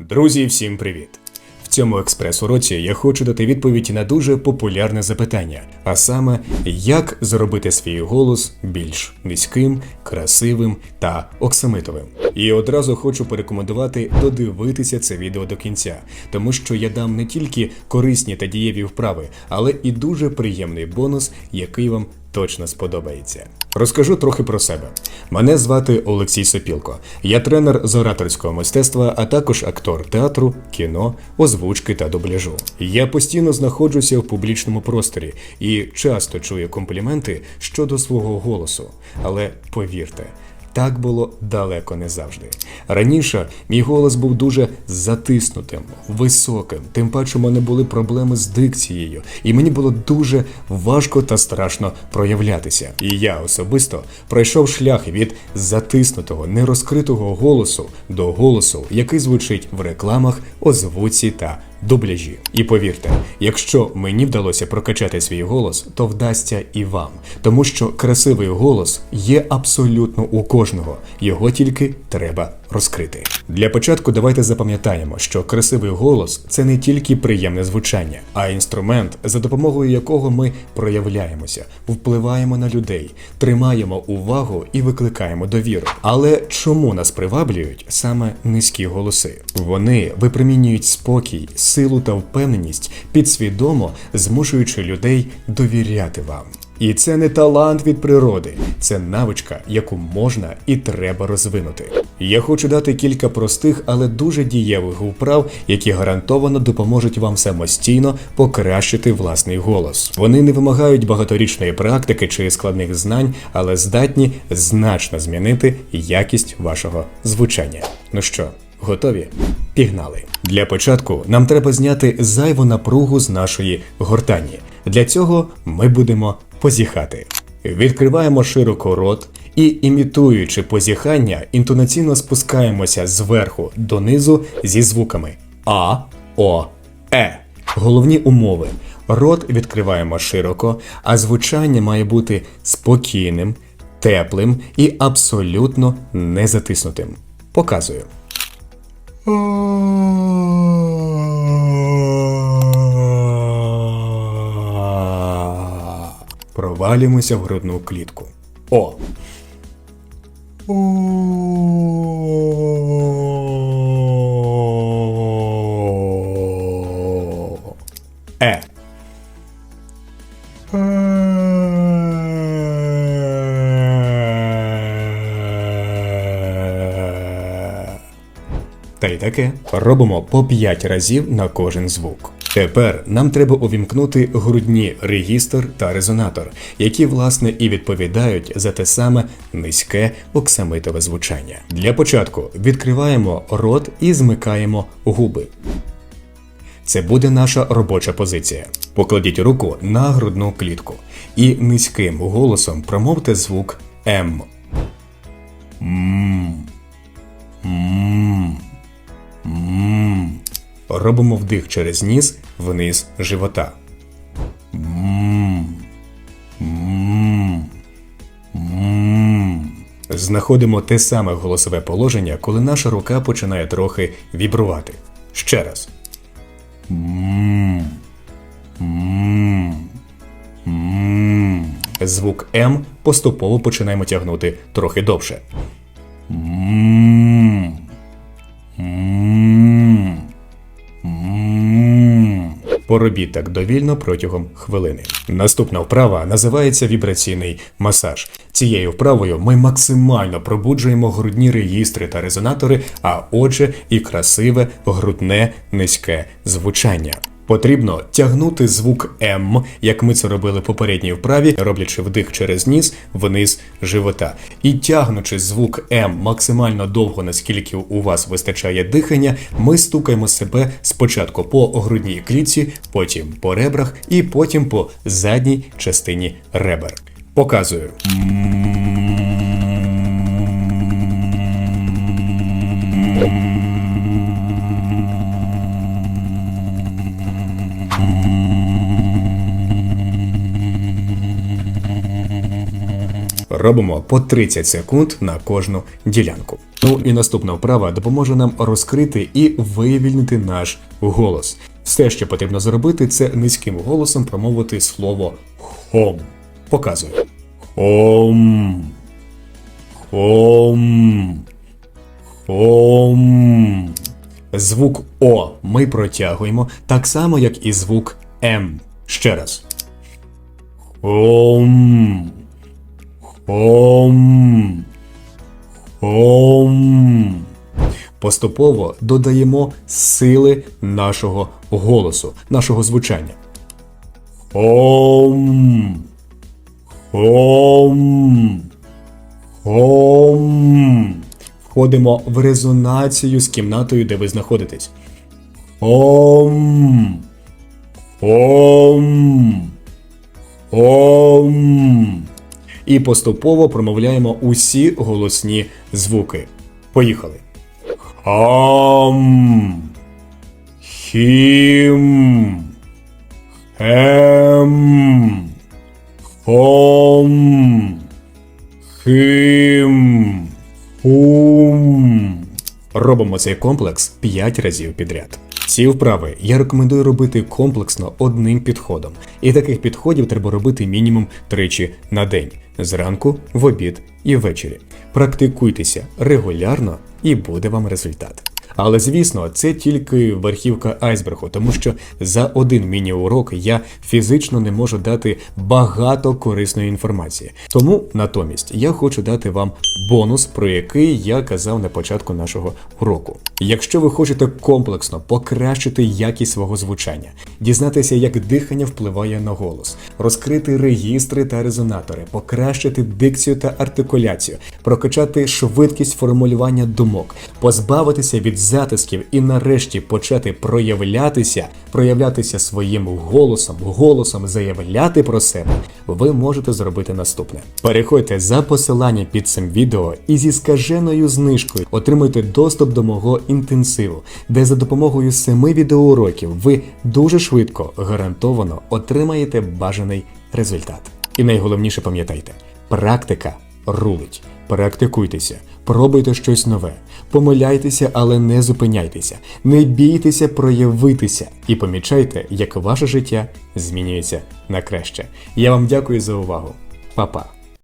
Друзі, всім привіт! В цьому експрес-уроці я хочу дати відповідь на дуже популярне запитання, а саме, як зробити свій голос більш низьким, красивим та оксамитовим. І одразу хочу порекомендувати додивитися це відео до кінця, тому що я дам не тільки корисні та дієві вправи, але і дуже приємний бонус, який вам точно сподобається. Розкажу трохи про себе. Мене звати Олексій Сопілко. Я тренер з ораторського мистецтва, а також актор театру, кіно, озвучки та дубляжу. Я постійно знаходжуся в публічному просторі і часто чую компліменти щодо свого голосу. Але повірте. Так було далеко не завжди. Раніше мій голос був дуже затиснутим, високим, тим паче у мене були проблеми з дикцією, і мені було дуже важко та страшно проявлятися. І я особисто пройшов шлях від затиснутого, нерозкритого голосу до голосу, який звучить в рекламах, озвуці та дубляжі. І повірте, якщо мені вдалося прокачати свій голос, то вдасться і вам, тому що красивий голос є абсолютно у кожного, його тільки треба розкрити. Для початку давайте запам'ятаємо, що красивий голос це не тільки приємне звучання, а інструмент, за допомогою якого ми проявляємося, впливаємо на людей, тримаємо увагу і викликаємо довіру. Але чому нас приваблюють саме низькі голоси? Вони випромінюють спокій, силу та впевненість, підсвідомо змушуючи людей довіряти вам. І це не талант від природи, це навичка, яку можна і треба розвинути. Я хочу дати кілька простих, але дуже дієвих вправ, які гарантовано допоможуть вам самостійно покращити власний голос. Вони не вимагають багаторічної практики чи складних знань, але здатні значно змінити якість вашого звучання. Ну що, готові? Пігнали! Для початку нам треба зняти зайву напругу з нашої гортані. Для цього ми будемо позіхати. Відкриваємо широко рот і, імітуючи позіхання, інтонаційно спускаємося зверху донизу зі звуками А, О, Е. Головні умови. Рот відкриваємо широко, а звучання має бути спокійним, теплим і абсолютно не затиснутим. Показую. Провалюємося в грудну клітку. О. Е. Та й таке. Робимо по 5 разів на кожен звук. Тепер нам треба увімкнути грудні регістр та резонатор, які власне і відповідають за те саме низьке оксамитове звучання. Для початку відкриваємо рот і змикаємо губи. Це буде наша робоча позиція. Покладіть руку на грудну клітку і низьким голосом промовте звук М. М. М. М. Робимо вдих через ніс вниз живота. Знаходимо те саме голосове положення, коли наша рука починає трохи вібрувати. Ще раз. М. М. М. Звук М поступово починаємо тягнути трохи довше. М. Поробіть так довільно протягом хвилини. Наступна вправа називається вібраційний масаж. Цією вправою ми максимально пробуджуємо грудні реєстри та резонатори, а отже, і красиве грудне низьке звучання. Потрібно тягнути звук М, як ми це робили попередній вправі, роблячи вдих через ніс вниз живота. І тягнучи звук М максимально довго, наскільки у вас вистачає дихання, ми стукаємо себе спочатку по грудній клітці, потім по ребрах і потім по задній частині ребер. Показую. Робимо по 30 секунд на кожну ділянку. Ну і наступна вправа допоможе нам розкрити і вивільнити наш голос. Все, що потрібно зробити, це низьким голосом промовити слово хом. Показую. Хом. Хом. Хом. Звук О ми протягуємо так само, як і звук М. Ще раз. Хом. Хом. Хом. Поступово додаємо сили нашого голосу, нашого звучання. Хом. Хом. Хом. Входимо в резонацію з кімнатою, де ви знаходитесь. Хом. Хом. Хом. І поступово промовляємо усі голосні звуки. Поїхали. Хам. Хім. Хем. Хом. Хим. Хум. Робимо цей комплекс 5 разів підряд. Ці вправи я рекомендую робити комплексно одним підходом. І таких підходів треба робити мінімум тричі на день: зранку, в обід і ввечері. Практикуйтеся регулярно і буде вам результат. Але звісно, це тільки верхівка айсбергу, тому що за один міні-урок я фізично не можу дати багато корисної інформації. Тому натомість я хочу дати вам бонус, про який я казав на початку нашого уроку. Якщо ви хочете комплексно покращити якість свого звучання, дізнатися, як дихання впливає на голос, розкрити регістри та резонатори, покращити дикцію та артикуляцію, прокачати швидкість формулювання думок, позбавитися від затисків і нарешті почати проявлятися, проявлятися своїм голосом, голосом заявляти про себе, ви можете зробити наступне. Переходьте за посиланням під цим відео і зі скаженою знижкою отримуйте доступ до мого інтенсиву, де за допомогою семи відеоуроків ви дуже швидко гарантовано отримаєте бажаний результат. І найголовніше пам'ятайте, практика рулить. Практикуйтеся, пробуйте щось нове, помиляйтеся, але не зупиняйтеся, не бійтеся проявитися і помічайте, як ваше життя змінюється на краще. Я вам дякую за увагу, Па-па!